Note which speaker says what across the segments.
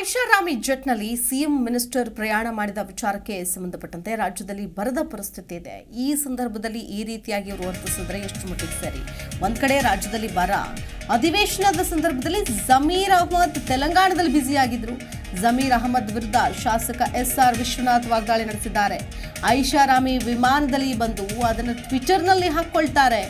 Speaker 1: ಐಷಾರಾಮಿ ಜೆಟ್ನಲ್ಲಿ CM minister ಪ್ರಯಾಣ ಮಾಡಿದ ವಿಚಾರಕ್ಕೆ ಸಂಬಂಧಪಟ್ಟಂತೆ ರಾಜ್ಯದಲ್ಲಿ ಬರದ ಪರಿಸ್ಥಿತಿ ಇದೆ. ಈ ಸಂದರ್ಭದಲ್ಲಿ ಈ ರೀತಿಯಾಗಿ ಅವರು ವರ್ತಿಸಿದ್ರೆ ಎಷ್ಟು ಮಟ್ಟಿಗೆ ಸರಿ. ಒಂದ್ ಕಡೆ ರಾಜ್ಯದಲ್ಲಿ ಬರ. ಅಧಿವೇಶನದ ಸಂದರ್ಭದಲ್ಲಿ ಜಮೀರ್ ಅಹಮದ್ ತೆಲಂಗಾಣದಲ್ಲಿ ಬ್ಯುಸಿಯಾಗಿದ್ರು ಜಮೀರ್ ಅಹಮದ್ ವಿರುದ್ಧ ಶಾಸಕ ಎಸ್ ಆರ್ ವಿಶ್ವನಾಥ್ ವಾಗ್ದಾಳಿ ನಡೆಸಿದ್ದಾರೆ. ಐಷಾರಾಮಿ ವಿಮಾನದಲ್ಲಿ ಬಂದು ಅದನ್ನು ಟ್ವಿಟರ್ನಲ್ಲಿ ಹಾಕೊಳ್ತಾರೆ.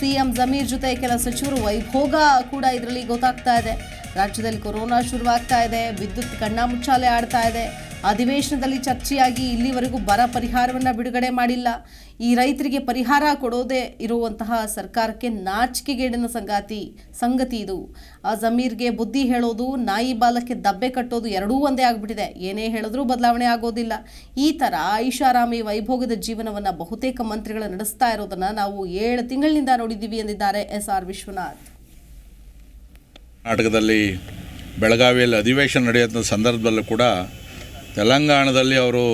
Speaker 1: ಸಿಎಂ ಜಮೀರ್ ಜೊತೆ ಕೆಲ ಸಚಿವರು ವೈಭೋಗ ಕೂಡ ಇದರಲ್ಲಿ ಗೊತ್ತಾಗ್ತಾ ಇದೆ. ರಾಜ್ಯದಲ್ಲಿ ಕೊರೋನಾ ಶುರುವಾಗ್ತಾ ಇದೆ, ವಿದ್ಯುತ್ ಕಣ್ಣಾಮುಚ್ಚಾಲೆ ಆಡ್ತಾ ಇದೆ. ಅಧಿವೇಶನದಲ್ಲಿ ಚರ್ಚೆಯಾಗಿ ಇಲ್ಲಿವರೆಗೂ ಬರ ಪರಿಹಾರವನ್ನು ಬಿಡುಗಡೆ ಮಾಡಿಲ್ಲ. ಈ ರೈತರಿಗೆ ಪರಿಹಾರ ಕೊಡೋದೇ ಇರುವಂತಹ ಸರ್ಕಾರಕ್ಕೆ ನಾಚಿಕೆಗೇಡಿನ ಸಂಗಾತಿ, ಸಂಗತಿ ಇದು. ಆ ಜಮೀರ್ಗೆ ಬುದ್ಧಿ ಹೇಳೋದು, ನಾಯಿ ಬಾಲಕ್ಕೆ ದಬ್ಬೆ ಕಟ್ಟೋದು ಎರಡೂ ಒಂದೇ ಆಗಿಬಿಟ್ಟಿದೆ. ಏನೇ ಹೇಳಿದ್ರೂ ಬದಲಾವಣೆ ಆಗೋದಿಲ್ಲ. ಈ ಥರ ಐಷಾರಾಮಿ ವೈಭೋಗದ ಜೀವನವನ್ನು ಬಹುತೇಕ ಮಂತ್ರಿಗಳು ನಡೆಸ್ತಾ ಇರೋದನ್ನು ನಾವು ಏಳು ತಿಂಗಳಿನಿಂದ ನೋಡಿದ್ದೀವಿ ಎಂದಿದ್ದಾರೆ ಎಸ್ ಆರ್ ವಿಶ್ವನಾಥ್.
Speaker 2: ಕರ್ನಾಟಕದಲ್ಲಿ ಬೆಳಗಾವಿಯಲ್ಲಿ ಅಧಿವೇಶನ ನಡೆಯುವಂಥ ಸಂದರ್ಭದಲ್ಲೂ ಕೂಡ ತೆಲಂಗಾಣದಲ್ಲಿ ಅವರು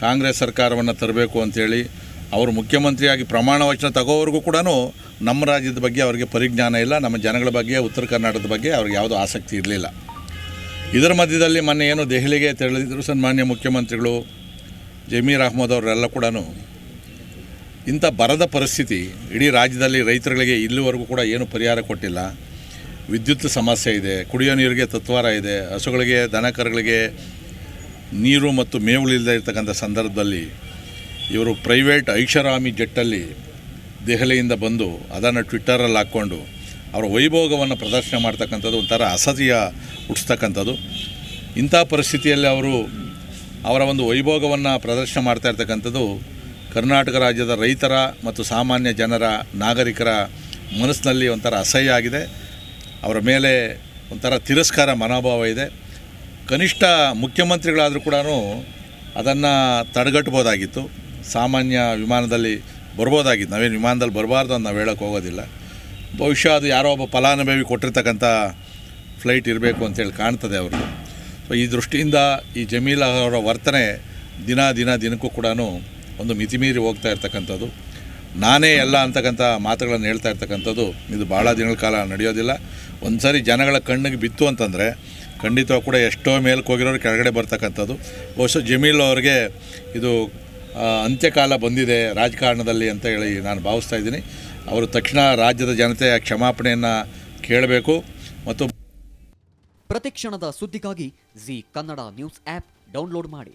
Speaker 2: ಕಾಂಗ್ರೆಸ್ ಸರ್ಕಾರವನ್ನು ತರಬೇಕು ಅಂತೇಳಿ ಅವರು ಮುಖ್ಯಮಂತ್ರಿಯಾಗಿ ಪ್ರಮಾಣ ವಚನ ತಗೋವರೆಗೂ ಕೂಡ ನಮ್ಮ ರಾಜ್ಯದ ಬಗ್ಗೆ ಅವರಿಗೆ ಪರಿಜ್ಞಾನ ಇಲ್ಲ, ನಮ್ಮ ಜನಗಳ ಬಗ್ಗೆ, ಉತ್ತರ ಕರ್ನಾಟಕದ ಬಗ್ಗೆ ಅವ್ರಿಗೆ ಯಾವುದೂ ಆಸಕ್ತಿ ಇರಲಿಲ್ಲ. ಇದರ ಮಧ್ಯದಲ್ಲಿ ಮೊನ್ನೆ ಏನು ದೆಹಲಿಗೆ ತೆರಳಿದ್ರು ಸನ್ಮಾನ್ಯ ಮುಖ್ಯಮಂತ್ರಿಗಳು ಜಮೀರ್ ಅಹ್ಮದ್ ಅವರೆಲ್ಲ ಕೂಡ ಇಂಥ ಬರದ ಪರಿಸ್ಥಿತಿ ಇಡೀ ರಾಜ್ಯದಲ್ಲಿ ರೈತರುಗಳಿಗೆ ಇಲ್ಲಿವರೆಗೂ ಕೂಡ ಏನು ಪರಿಹಾರ ಕೊಟ್ಟಿಲ್ಲ. ವಿದ್ಯುತ್ ಸಮಸ್ಯೆ ಇದೆ, ಕುಡಿಯೋ ನೀರಿಗೆ ತತ್ವಾರ ಇದೆ, ಹಸುಗಳಿಗೆ, ದನಕರುಗಳಿಗೆ ನೀರು ಮತ್ತು ಮೇವುಗಳಿಲ್ಲದೆ ಇರತಕ್ಕಂಥ ಸಂದರ್ಭದಲ್ಲಿ ಇವರು ಪ್ರೈವೇಟ್ ಐಷಾರಾಮಿ ಜೆಟ್ಟಲ್ಲಿ ದೆಹಲಿಯಿಂದ ಬಂದು ಅದನ್ನು ಟ್ವಿಟ್ಟರಲ್ಲಿ ಹಾಕ್ಕೊಂಡು ಅವರ ವೈಭೋಗವನ್ನು ಪ್ರದರ್ಶನ ಮಾಡ್ತಕ್ಕಂಥದ್ದು ಒಂಥರ ಅಸತಿಯ ಹುಟ್ಟಿಸ್ತಕ್ಕಂಥದ್ದು. ಇಂಥ ಪರಿಸ್ಥಿತಿಯಲ್ಲಿ ಅವರು ಅವರ ಒಂದು ವೈಭೋಗವನ್ನು ಪ್ರದರ್ಶನ ಮಾಡ್ತಾ ಇರ್ತಕ್ಕಂಥದ್ದು ಕರ್ನಾಟಕ ರಾಜ್ಯದ ರೈತರ ಮತ್ತು ಸಾಮಾನ್ಯ ಜನರ, ನಾಗರಿಕರ ಮನಸ್ಸಿನಲ್ಲಿ ಒಂಥರ ಅಸಹ್ಯ ಆಗಿದೆ. ಅವರ ಮೇಲೆ ಒಂಥರ ತಿರಸ್ಕಾರ ಮನೋಭಾವ ಇದೆ. ಕನಿಷ್ಠ ಮುಖ್ಯಮಂತ್ರಿಗಳಾದರೂ ಕೂಡ ಅದನ್ನು ತಡೆಗಟ್ಬೋದಾಗಿತ್ತು ಸಾಮಾನ್ಯ ವಿಮಾನದಲ್ಲಿ ಬರ್ಬೋದಾಗಿತ್ತು. ನಾವೇನು ವಿಮಾನದಲ್ಲಿ ಬರಬಾರ್ದು ಅಂತ ನಾವು ಹೇಳೋಕ್ಕೆ ಹೋಗೋದಿಲ್ಲ. ಬಹುಶಃ ಅದು ಯಾರೋ ಒಬ್ಬ ಫಲಾನುಭವಿ ಕೊಟ್ಟಿರ್ತಕ್ಕಂಥ ಫ್ಲೈಟ್ ಇರಬೇಕು ಅಂತೇಳಿ ಕಾಣ್ತದೆ ಅವರು ಸೊ ಈ ದೃಷ್ಟಿಯಿಂದ ಈ ಜಮೀಲ ಅವರ ವರ್ತನೆ ದಿನ ದಿನ ದಿನಕ್ಕೂ ಕೂಡ ಒಂದು ಮಿತಿಮೀರಿ ಹೋಗ್ತಾ ಇರ್ತಕ್ಕಂಥದ್ದು. ನಾನೇ ಎಲ್ಲ ಅಂತಕ್ಕಂಥ ಮಾತುಗಳನ್ನು ಹೇಳ್ತಾ ಇರ್ತಕ್ಕಂಥದ್ದು, ಇದು ಭಾಳ ದಿನಗಳ ಕಾಲ ನಡೆಯೋದಿಲ್ಲ. ಒಂದು ಸಾರಿ ಜನಗಳ ಕಣ್ಣಿಗೆ ಬಿತ್ತು ಅಂತಂದರೆ ಖಂಡಿತವಾಗಿ ಕೂಡ ಎಷ್ಟೋ ಮೇಲಕ್ಕೆ ಹೋಗಿರೋರು ಕೆಳಗಡೆ ಬರ್ತಕ್ಕಂಥದ್ದು. ಬಹುಶಃ ಜಮೀಲ್ ಅವ್ರಿಗೆ ಇದು ಅಂತ್ಯಕಾಲ ಬಂದಿದೆ ರಾಜಕಾರಣದಲ್ಲಿ ಅಂತ ಹೇಳಿ ನಾನು ಭಾವಿಸ್ತಾ ಇದ್ದೀನಿ. ಅವರು ತಕ್ಷಣ ರಾಜ್ಯದ ಜನತೆಯ ಕ್ಷಮಾಪಣೆಯನ್ನು ಕೇಳಬೇಕು. ಮತ್ತು
Speaker 3: ಪ್ರತಿಕ್ಷಣದ ಸುದ್ದಿಗಾಗಿ Zee Kannada news app download ಮಾಡಿ.